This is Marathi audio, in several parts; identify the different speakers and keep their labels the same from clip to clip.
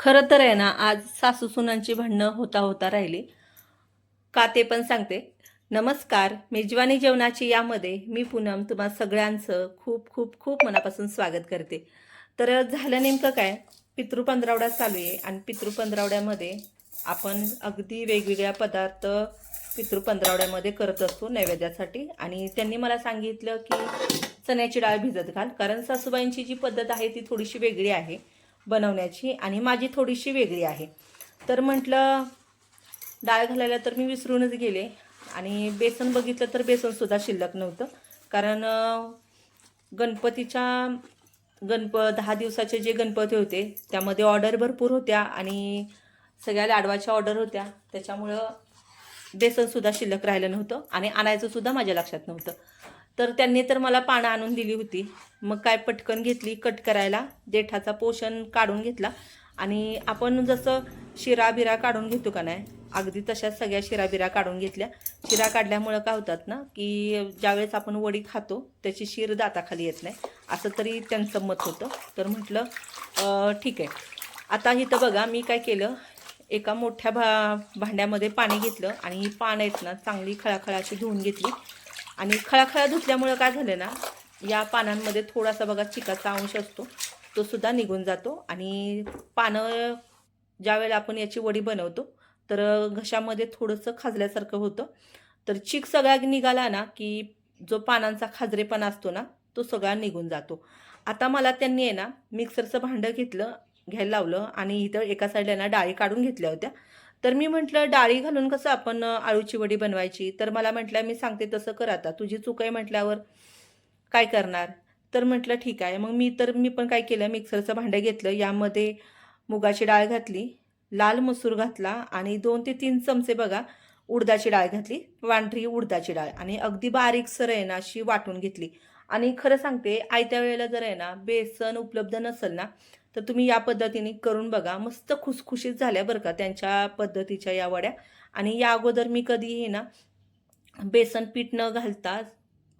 Speaker 1: खरं तर आहे ना आज सासू सुनांची भांडणं होता होता राहिली. का ते पण सांगते. नमस्कार मेजवानी जेवणाची यामध्ये मी पूनम तुम्हा सगळ्यांचं खूप खूप खूप मनापासून स्वागत करते. तर झालं नेमकं काय? पितृ पंधरावडा चालू आहे आणि पितृ पंधरावड्यामध्ये आपण अगदी वेगवेगळ्या पदार्थ पितृ पंधरावड्यामध्ये करत असतो नैवेद्यासाठी. आणि त्यांनी मला सांगितलं की चण्याची डाळ भिजत घाल. कारण सासूबाईंची जी पद्धत आहे ती थोडीशी वेगळी आहे. बनवण्याची आणि माझी थोडीशी वेगळी आहे. तर म्हटलं डाळ घालायला तर मी विसरूनच गेले आणि बेसन बघितलं तर बेसनसुद्धा शिल्लक नव्हतं. कारण गणपतीच्या गणप दहा दिवसाचे जे गणपती होते त्यामध्ये ऑर्डर भरपूर होत्या आणि सगळ्या लाडवाच्या ऑर्डर होत्या. त्याच्यामुळं बेसनसुद्धा शिल्लक राहिलं नव्हतं आणि आणायचंसुद्धा माझ्या लक्षात नव्हतं. तर त्यांनी तर मला पानं आणून दिली होती. मग काय पटकन घेतली कट करायला. देठाचा पोषण काढून घेतला. आणि आपण जसं शिरा बिरा काढून घेतो का नाही अगदी तशाच सगळ्या शिरा बिरा काढून घेतल्या. शिरा काढल्यामुळं काय होतात ना की ज्यावेळेस आपण वडी खातो त्याची शिर दाताखाली येत नाही. असं तरी त्यांचं मत होतं. तर म्हटलं ठीक आहे. आता इथं बघा मी काय केलं एका मोठ्या भा भांड्यामध्ये पाणी घेतलं. आणि ही पान आहेत ना चांगली खळाखळाची धुवून घेतली. आणि खळाखळा धुतल्यामुळं काय झालं ना या पानांमध्ये थोडासा बघा चिकाचा अंश असतो तो सुद्धा निघून जातो. आणि पानं ज्यावेळेला आपण याची वडी बनवतो तर घशामध्ये थोडंसं खाजल्यासारखं होतं. तर चिक सगळा निघाला ना की जो पानांचा खाजरेपणा असतो ना तो सगळा निघून जातो. आता मला त्यांनी आहे ना मिक्सरचं भांडं घेतलं घ्यायला लावलं आणि इथं एका साईडला ना डाळी काढून घेतल्या होत्या. तर मी म्हटलं डाळी घालून कसं आपण आळूची वडी बनवायची? तर मला म्हटलं मी सांगते तसं कर आता. तुझी चूक आहे म्हटल्यावर काय करणार? तर म्हटलं ठीक आहे. मग मी तर मी पण काय केलं मिक्सरचं भांडं घेतलं. यामध्ये मुगाची डाळ घातली लाल मसूर घातला आणि दोन ते तीन चमचे बघा उडदाची डाळ घातली पांढरी उडदाची डाळ आणि अगदी बारीक सर आहे ना अशी वाटून घेतली. आणि खरं सांगते आयत्या वेळेला जर आहे ना बेसन उपलब्ध नसेल ना तर तुम्ही या पद्धतीने करून बघा. मस्त खुसखुशीत झाल्या बरं का त्यांच्या पद्धतीच्या या वड्या. आणि या अगोदर मी कधीही ना बेसन पीठ न घालता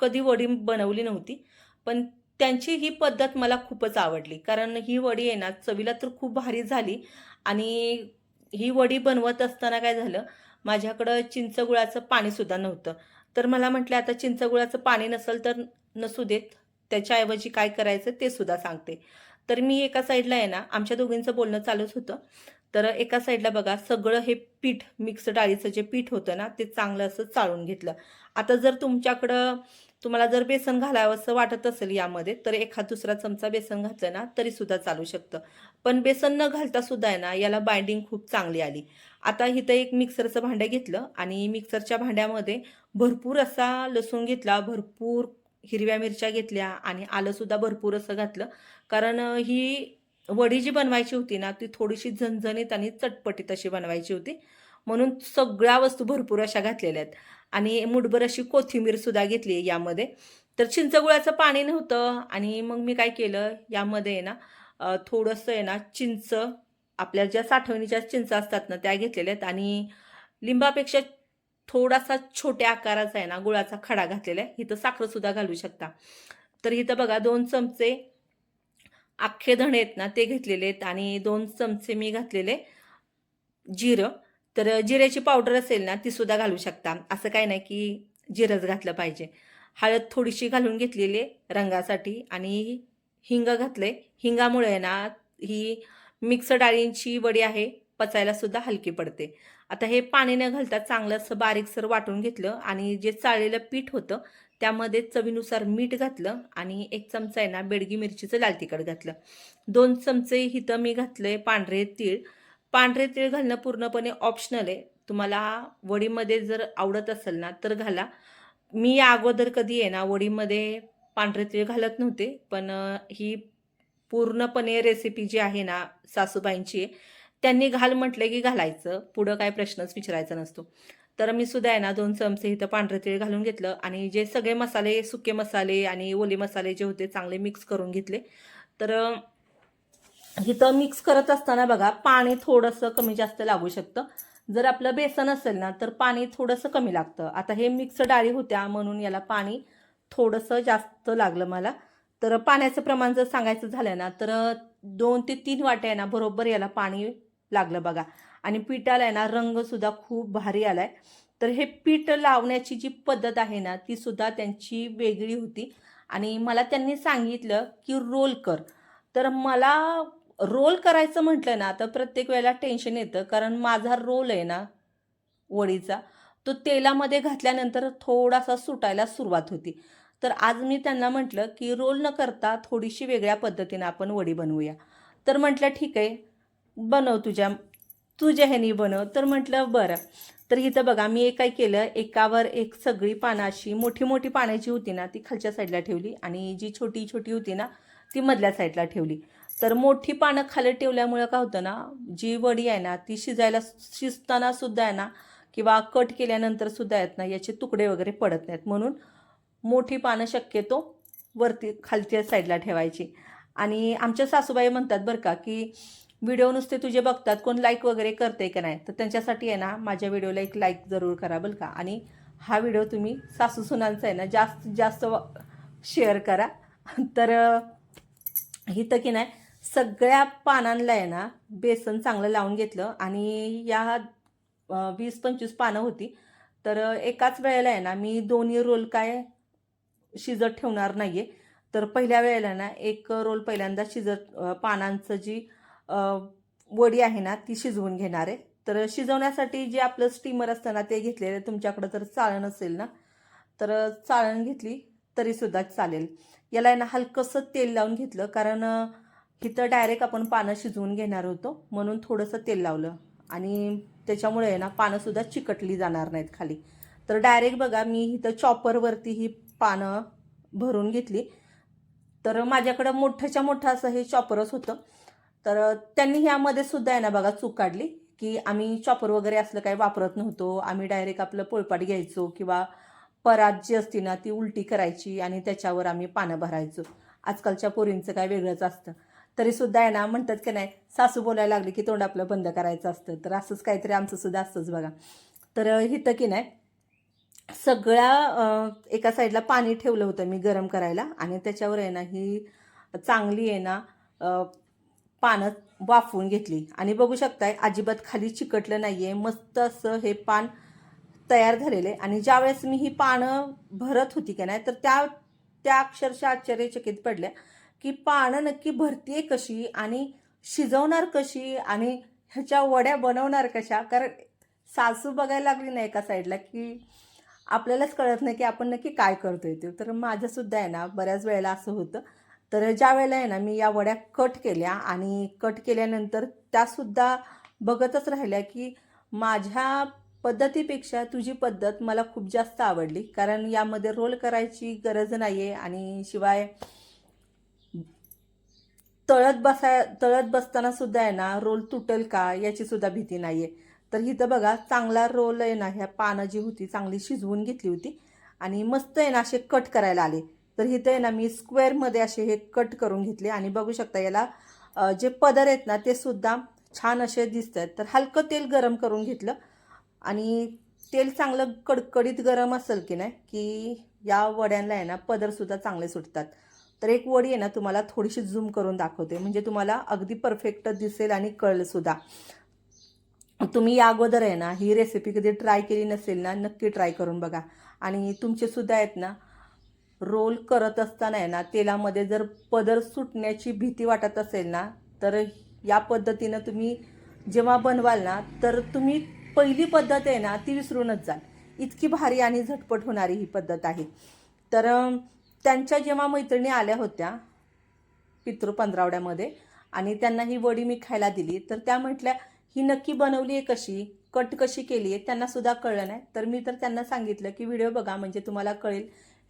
Speaker 1: कधी वडी बनवली नव्हती पण त्यांची ही पद्धत मला खूपच आवडली. कारण ही वडी आहे ना चवीला तर खूप भारी झाली. आणि ही वडी बनवत असताना काय झालं माझ्याकडं चिंचगुळाचं पाणीसुद्धा नव्हतं. तर मला म्हटलं आता चिंचगुळाचं पाणी नसेल तर नसू देत. त्याच्याऐवजी काय करायचं ते सुद्धा सांगते. तर मी एका साईडला आहे ना आमच्या दोघींचं बोलणं चालूच होतं. तर एका साईडला बघा सगळं हे पीठ मिक्स डाळीचं जे पीठ होतं ना ते चांगलं असं चाळून घेतलं. आता जर तुमच्याकडं तुम्हाला जर बेसन घालावंसं वाटत असेल यामध्ये तर एखाद दुसरा चमचा बेसन घातलं ना तरीसुद्धा चालू शकतं. पण बेसन न घालता सुद्धा आहे ना याला बाइंडिंग खूप चांगली आली. आता इथं एक मिक्सरचं भांडं घेतलं आणि मिक्सरच्या भांड्यामध्ये भरपूर असा लसूण घेतला भरपूर हिरव्या मिरच्या घेतल्या आणि आलंसुद्धा भरपूर असं घातलं. कारण ही वडी जी बनवायची होती ना ती थोडीशी झणझणीत आणि चटपटीत अशी बनवायची होती. म्हणून सगळ्या वस्तू भरपूर अशा घातलेल्या आहेत. आणि मुठभर अशी कोथिंबीरसुद्धा घेतली आहे यामध्ये. तर चिंचगुळाचं पाणी नव्हतं आणि मग मी काय केलं यामध्ये आहे ना थोडंसं आहे ना चिंच आपल्या ज्या साठवणीच्या चिंच असतात ना त्या घेतलेल्या आहेत. आणि लिंबापेक्षा थोडासा छोट्या आकाराचा आहे ना गुळाचा खडा घातलेला आहे. इथं साखरसुद्धा घालू शकता. तर इथं बघा दोन चमचे अख्खे धणे आहेत ना ते घेतलेले आहेत आणि दोन चमचे मी घातलेले जिरं. तर जिऱ्याची पावडर असेल ना ती सुद्धा घालू शकता. असं काय नाही की जिरंच घातलं पाहिजे. हळद थोडीशी घालून घेतलेली आहे रंगासाठी आणि हिंग घातलंय. हिंगामुळे आहे ना ही मिक्स डाळींची वडी आहे. पचायला सुद्धा हलकी पडते. आता हे पाणी न घालता चांगलं असं बारीकसर वाटून घेतलं आणि जे चाळलेलं पीठ होतं त्यामध्ये चवीनुसार मीठ घातलं आणि एक चमचा आहे ना बेडगी मिरचीचं लाल तिखट घातलं. दोन चमचे हिथं मी घातले पांढरे तीळ. पांढरे तीळ घालणं पूर्णपणे ऑप्शनल आहे. तुम्हाला वडीमध्ये जर आवडत असेल ना तर घाला. मी या अगोदर कधी आहे ना वडीमध्ये पांढरे तीळ घालत नव्हते पण ही पूर्णपणे रेसिपी जी आहे ना सासूबाईंची आहे त्यांनी घाल म्हटलं की घालायचं. पुढं काय प्रश्नच विचारायचा नसतो. तर मी सुद्धा आहे ना दोन चमचे इथं पांढरे तीळ घालून घेतलं आणि जे सगळे मसाले सुके मसाले आणि ओले मसाले जे होते चांगले मिक्स करून घेतले. तर इथं मिक्स करत असताना बघा पाणी थोडंसं कमी जास्त लागू शकतं. जर आपलं बेसन असेल ना तर पाणी थोडंसं कमी लागतं. आता हे मिक्स डाळी होत्या म्हणून याला पाणी थोडंसं जास्त लागलं मला. तर पाण्याचं प्रमाण जर सांगायचं झालं ना तर दोन ते तीन वाट्या आहे ना बरोबर याला पाणी लागलं बघा. आणि पिठाला आहे ना रंगसुद्धा खूप भारी आला आहे तर हे पीठ लावण्याची जी पद्धत आहे ना ती सुद्धा त्यांची वेगळी होती. आणि मला त्यांनी सांगितलं की रोल कर. तर मला रोल करायचं म्हटलं ना तर प्रत्येक वेळेला टेन्शन येतं. कारण माझा रोल आहे ना वडीचा तो तेलामध्ये घातल्यानंतर थोडासा सुटायला सुरुवात होती. तर आज मी त्यांना म्हटलं की रोल न करता थोडीशी वेगळ्या पद्धतीनं आपण वडी बनवूया. तर म्हटलं ठीक आहे बनव तुझ्या तुझ्या ह्यानी बनव. तर म्हटलं बरं. तर इथं बघा मी एक काय केलं एकावर एक सगळी पानं अशी मोठी मोठी पाण्याची होती ना ती खालच्या साईडला ठेवली आणि जी छोटी छोटी होती ना ती मधल्या साईडला ठेवली. तर मोठी पानं खाली ठेवल्यामुळं काय होतं ना जी वडी आहे ना ती शिजायला शिजताना सुद्धा आहे ना किंवा कट केल्यानंतर सुद्धा आहेत ना याचे तुकडे वगैरे पडत नाहीत. म्हणून मोठी पानं शक्यतो वरती खालच्या साईडला ठेवायची. आणि आमच्या सासूबाई म्हणतात बरं का की व्हिडिओ नुसते तुझे बघतात कोण लाईक वगैरे करते का नाही? तर त्यांच्यासाठी आहे ना माझ्या व्हिडिओला एक लाईक जरूर करा बरं का. आणि हा व्हिडिओ तुम्ही सासू सुनांचा आहे ना जास्तीत जास्त शेअर करा. तर इथं की नाही सगळ्या पानांना आहे ना बेसन चांगलं लावून घेतलं. आणि या वीस पंचवीस पानं होती. तर एकाच वेळेला आहे ना मी दोन्ही रोल काय शिजत ठेवणार नाही आहे तर पहिल्या वेळेला ना एक रोल पहिल्यांदा शिजत पानांचं जी वडी आहे ना ती शिजवून घेणार. आहे तर शिजवण्यासाठी जे आपलं स्टीमर असतं ना ते घेतलेलं तुमच्याकडं जर चाळण असेल ना तर चाळण घेतली तरीसुद्धा चालेल. याला आहे ना हलकंसं तेल लावून घेतलं. कारण इथं डायरेक्ट आपण पानं शिजवून घेणार होतो. म्हणून थोडंसं तेल लावलं. आणि त्याच्यामुळे आहे ना पानंसुद्धा चिकटली जाणार नाहीत खाली. तर डायरेक्ट बघा मी इथं चॉपरवरती ही पानं भरून घेतली. तर माझ्याकडं मोठ्याच्या मोठं असं हे चॉपरच होतं. तर त्यांनी ह्यामध्ये सुद्धा आहे ना बघा चूक काढली की आम्ही चॉपर वगैरे असलं काही वापरत नव्हतो. आम्ही डायरेक्ट आपलं पोळपाट घ्यायचो किंवा परात जी असती ना ती उलटी करायची आणि त्याच्यावर आम्ही पानं भरायचो. आजकालच्या पोरींचं काय वेगळंच असतं. तरी सुद्धा आहे ना म्हणतात की नाही सासू बोलायला लागली की तोंड आपलं बंद करायचं असतं. तर असंच काहीतरी आमचं सुद्धा असतंच बघा. तर हिथं की नाही सगळ्या एका साईडला पाणी ठेवलं होतं मी गरम करायला आणि त्याच्यावर आहे ना ही चांगली आहे ना पानं वाफवून घेतली. आणि बघू शकताय अजिबात खाली चिकटलं नाही आहे मस्त असं हे पान तयार झालेलं. आहे आणि ज्यावेळेस मी ही पानं भरत होती की नाही तर त्या त्या अक्षरशः आश्चर्यचकित पडल्या की पानं नक्की भरतीये कशी आणि शिजवणार कशी आणि ह्याच्या वड्या बनवणार कशा? कारण सासू बघायला लागली नाही एका साईडला की आपल्यालाच कळत नाही की आपण नक्की काय करतोय ते. तर माझंसुद्धा आहे ना बऱ्याच वेळेला असं होतं. तर ज्या वेळेला आहे ना मी या वड्या कट केल्या आणि कट केल्यानंतर त्यासुद्धा बघतच राहिल्या की माझ्या पद्धतीपेक्षा तुझी पद्धत मला खूप जास्त आवडली. कारण यामध्ये रोल करायची गरज नाही आहे आणि शिवाय तळत बसाय तळत बसताना सुद्धा आहे ना रोल तुटेल का याची सुद्धा भीती नाही आहे तर इथं बघा चांगला रोल आहे ना ह्या पानं जी होती चांगली शिजवून घेतली होती आणि मस्त आहे ना असे कट करायला आले. तर इथं आहे ना मी स्क्वेअरमध्ये असे हे कट करून घेतले आणि बघू शकता याला जे पदर आहेत ना ते सुद्धा छान असे दिसत आहेत तर हलकं तेल गरम करून घेतलं. आणि तेल चांगलं कडकडीत गरम असेल की नाही की या वड्यांना आहे ना पदरसुद्धा चांगले सुटतात. तर एक वडी आहे ना तुम्हाला थोडीशी झूम करून दाखवते. म्हणजे तुम्हाला अगदी परफेक्ट दिसेल आणि कळलंसुद्धा तुम्ही या अगोदर आहे ना ही रेसिपी कधी ट्राय केली नसेल ना नक्की ट्राय करून बघा. आणि तुमचे सुद्धा आहेत ना रोल करत असताना आहे ना तेलामध्ये जर पदर सुटण्याची भीती वाटत असेल ना तर या पद्धतीनं तुम्ही जेव्हा बनवाल ना तर तुम्ही पहिली पद्धत आहे ना ती विसरूनच जाल. इतकी भारी आणि झटपट होणारी ही पद्धत आहे. तर त्यांच्या जेव्हा मैत्रिणी आल्या होत्या पितृ पंधरावड्यामध्ये आणि त्यांना ही वडी मी खायला दिली तर त्या म्हटल्या ही नक्की बनवली आहे कशी? कट कशी केली आहे? त्यांनासुद्धा कळलं नाही. तर मी तर त्यांना सांगितलं की व्हिडिओ बघा म्हणजे तुम्हाला कळेल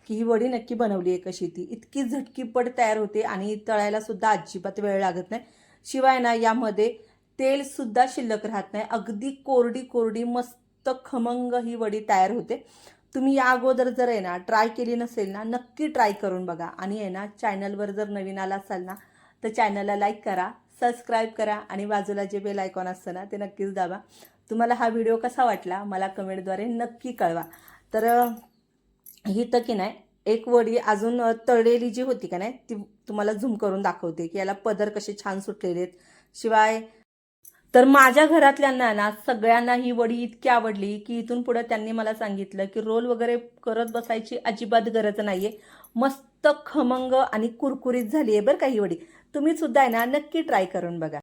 Speaker 1: की ही वडी नक्की बनवली आहे कशी ती. इतकी झटकीपट तयार होते आणि तळायला सुद्धा अजिबात वेळ लागत नाही. शिवाय ना यामध्ये तेल सुद्धा शिल्लक राहत नाही. अगदी कोरडी कोरडी मस्त खमंग ही वडी तयार होते. तुम्ही या अगोदर जर आहे ना ट्राय केली नसेल ना नक्की ट्राय करून बघा. आणि आहे ना चॅनलवर जर नवीन आला असाल ना तर चॅनलला लाईक करा सबस्क्राईब करा आणि बाजूला जे बेल आयकॉन असतं ना ते नक्कीच दाबा. तुम्हाला हा व्हिडिओ कसा वाटला मला कमेंटद्वारे नक्की कळवा. तर ही तर की नाही एक वडी अजून तळलेली जी होती का नाही ती तुम्हाला झूम करून दाखवते की याला पदर कसे छान सुटलेले आहेत. शिवाय तर माझ्या घरातल्यांना ना सगळ्यांना ही वडी इतकी आवडली की इथून पुढे त्यांनी मला सांगितलं की रोल वगैरे करत बसायची अजिबात गरज नाहीये. मस्त खमंग आणि कुरकुरीत झाली आहे बरं का ही वडी. तुम्ही सुद्धा आहे ना नक्की ट्राय करून बघा.